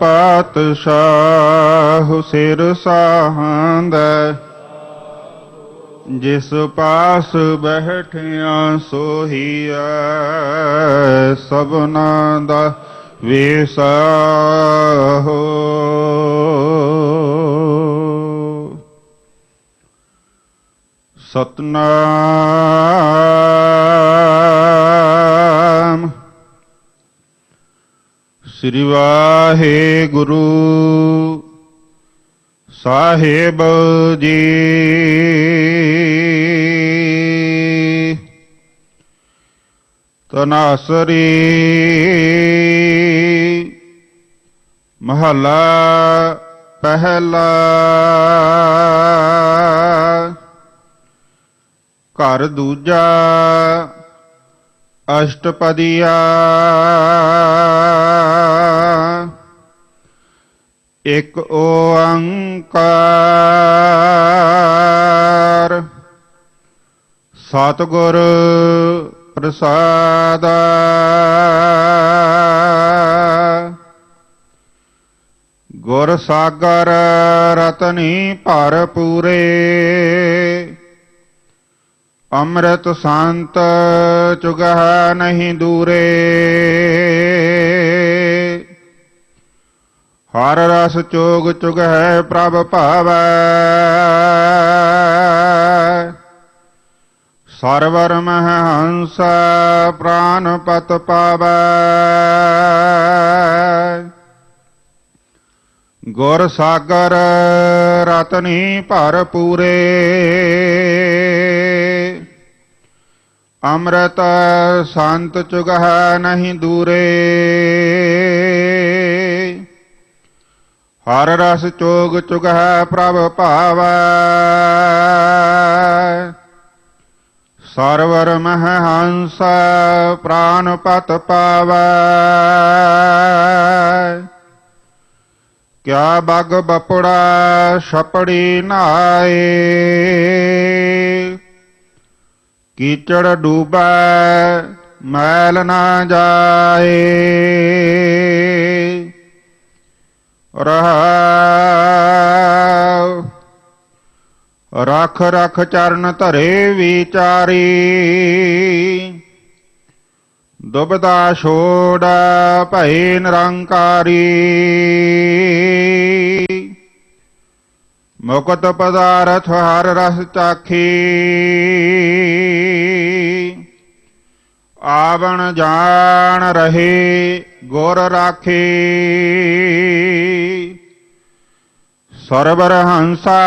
ਪਾਤਸ਼ਾਹ ਸਿਰ ਸਾਹਾਂਦਾ ਜਿਸ ਪਾਸ ਬੈਠਿਆ ਸੋਹੀਐ ਸਭਨਾ ਦਾ ਵੇਸਾ ਸਤਨਾਮ ਸ੍ਰੀ ਵਾਹਿਗੁਰੂ। ਸਾਹਿਬ ਜੀ। ਤਨਾਸਰੀ ਮਹਲਾ ਪਹਿਲਾ। ਘਰ ਦੂਜਾ ਅਸ਼ਟਪਦੀਆ। ਇਕ ਓੰਕਾਰ। ਸਤਿਗੁਰ ਪ੍ਰਸਾਦ। ਗੁਰ ਸਾਗਰ ਰਤਨੀ ਭਰ ਪੂਰੇ। ਅੰਮ੍ਰਿਤ ਸੰਤ ਚੁਗਹ ਨਹੀਂ ਦੂਰੇ। ਹਰ ਰਸ ਚੋਗ ਚੁਗਹਿ ਪ੍ਰਭ ਭਾਵੈ ਸਰਵਰ ਮਹ ਹੰਸ ਪ੍ਰਾਨ ਪਤ ਪਾਵੈ ਗੁਰ ਸਾਗਰ ਰਤਨੀ ਭਰ ਪੂਰੇ ਅੰਮ੍ਰਿਤ ਸੰਤ ਚੁਗਹ ਨਹੀਂ ਦੂਰੇ ਹਰ ਰਸ ਚੋਗ ਚੁਗਹ ਪ੍ਰਭ ਭਾਵੈ। ਸਰਵਰ ਮਹ ਹੰਸ ਪ੍ਰਾਨ ਪਤ ਪਾਵੈ। ਕਿਆ ਬਗ ਬਪੜਾ ਛਪੜੀ ਨਾਏ। ਕੀਚੜ ਡੂਬੈ ਮੈਲ ਨਾ ਜਾਏ। ਰਹਾਉ। ਰਖ ਰਖ ਚਰਨ ਧਰੇ ਵਿਚਾਰੀ। ਦੁਬਦਾ ਛੋੜ ਭੈ ਨਿਰੰਕਾਰੀ। ਮੁਕਤ ਪਦਾਰਥ ਹਰ ਰਸ ਚਾਖੀ। ਆਵਣ ਜਾਣ ਰਹੇ ਗੁਰ ਰਾਖੀ। ਸਰਬਰ ਹੰਸਾ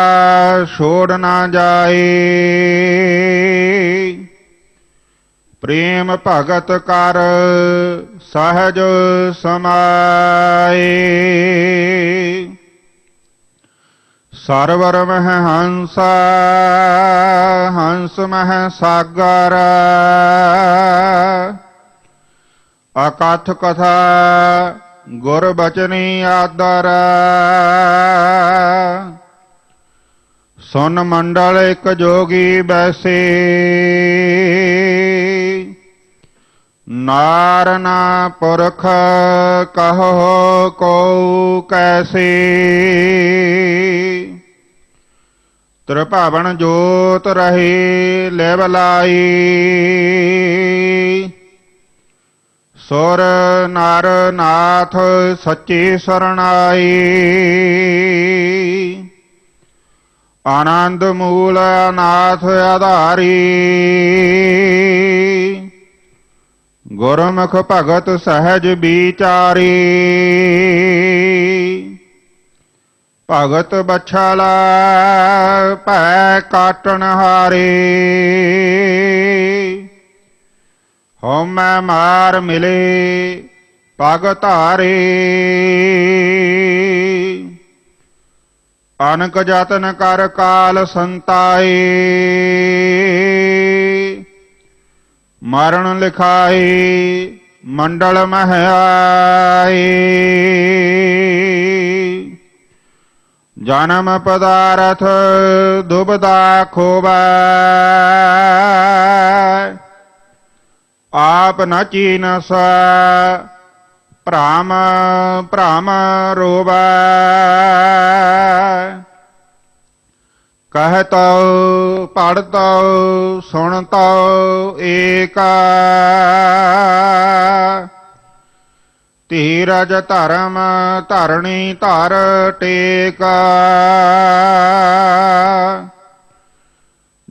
ਛੋੜ ਨਾ ਜਾਏ। ਪ੍ਰੇਮ ਭਗਤ ਕਰ ਸਹਜ ਸਮਾਏ। ਸਰਵਰ ਮਹ ਹੰਸਾ ਹੰਸ ਮਹ ਸਾਗਰ। ਅਕਥ ਕਥਾ ਗੁਰ ਬਚਨੀ ਆਦਰ। ਸੁਨ ਮੰਡਲ ਇੱਕ ਜੋਗੀ ਬੈਸੇ। ਨਾਰਨਾ ਪੁਰਖ ਕਹੋ ਕੋ ਕੈਸੇ। ਤ੍ਰਿਭਾਵਨ ਜੋਤ ਰਹੇ ਲੈਵ ਲਾਈ। ਸੁਰ ਨਰ ਨਾਥ ਸੱਚੀ ਸਰਣਾਈ। ਆਨੰਦ ਮੂਲ ਅਨਾਥ ਆਧਾਰੀ। ਗੁਰਮੁਖ ਭਗਤ ਸਹਿਜ ਵਿਚਾਰੀ। ਭਗਤ ਬਛਲਾ ਭੈ ਕਾਟਣ ਹਾਰੇ ਹਉਮੈ ਮਾਰ ਮਿਲੇ, ਪਗ ਧਾਰੇ। ਅਨਕ ਜਤਨ ਕਰ ਕਾਲ ਸੰਤਾਏ। ਮਰਨ ਲਿਖਾਏ, ਮੰਡਲ ਮਹਿ ਆਏ ਜਨਮ ਪਦਾਰਥ ਦੁਬਦਾ ਖੋਬਾ ਆਪ ਨ ਚੀਨਸ ਭ੍ਰਮ ਭ੍ਰਮ ਰੋਵੈ। ਕਹਿਤੋ ਪੜਤੋ ਸੁਣਤੋ ਏਕਾ। ਧੀਰਜ ਧਰਮ ਧਰਣੀ ਧਰ ਟੇਕਾ।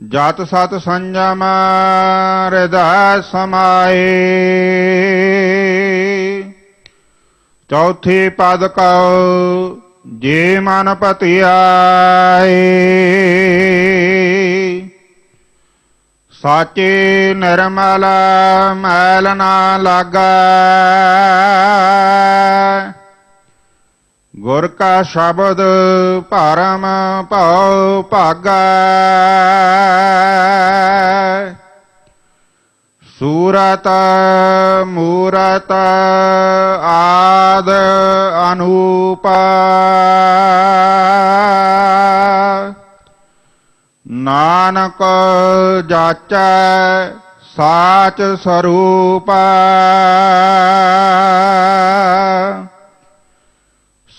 ਜਤ ਸਤ ਸੰਜਮ ਹਿਰਦੈ ਸਮਾਏ ਚੌਥੀ ਪਦ ਕਉ ਜੇ ਮਨ ਪਤਿਆਏ ਸਾਚੇ ਨਿਰਮਲ ਮੈਲ ਨਾ ਲਾਗੈ ਗੁਰ ਕਾ ਸ਼ਬਦ ਭਰਮ ਭਉ ਭਾਗੈ। ਸੂਰਤ ਮੂਰਤ ਆਦ ਅਨੂਪ। ਨਾਨਕ ਜਾਚੈ ਸਾਚ ਸਰੂਪ।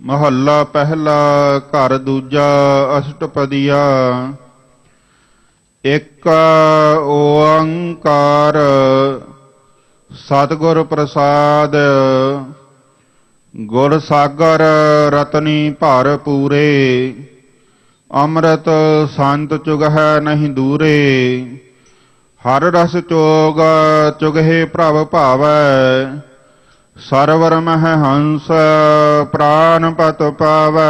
ਮਹੱਲਾ ਪਹਿਲਾ, ਘਰ ਦੂਜਾ, ਅਸ਼ਟਪਦੀਆ। ਇੱਕ ਓੰਕਾਰ, ਸਤਿਗੁਰ ਪ੍ਰਸਾਦ। ਗੁਰ ਸਾਗਰ, ਰਤਨੀ ਭਰ ਪੂਰੇ। ਅੰਮ੍ਰਿਤ ਸੰਤ ਚੁਗਹਿ ਨਹੀਂ ਦੂਰੇ। ਹਰ ਰਸ ਚੋਗ, ਚੁਗਹਿ ਪ੍ਰਭ ਭਾਵੈ। ਸਰਵਰ ਮਹਿ ਹੰਸ ਪ੍ਰਾਨ ਪਤ ਪਾਵੈ।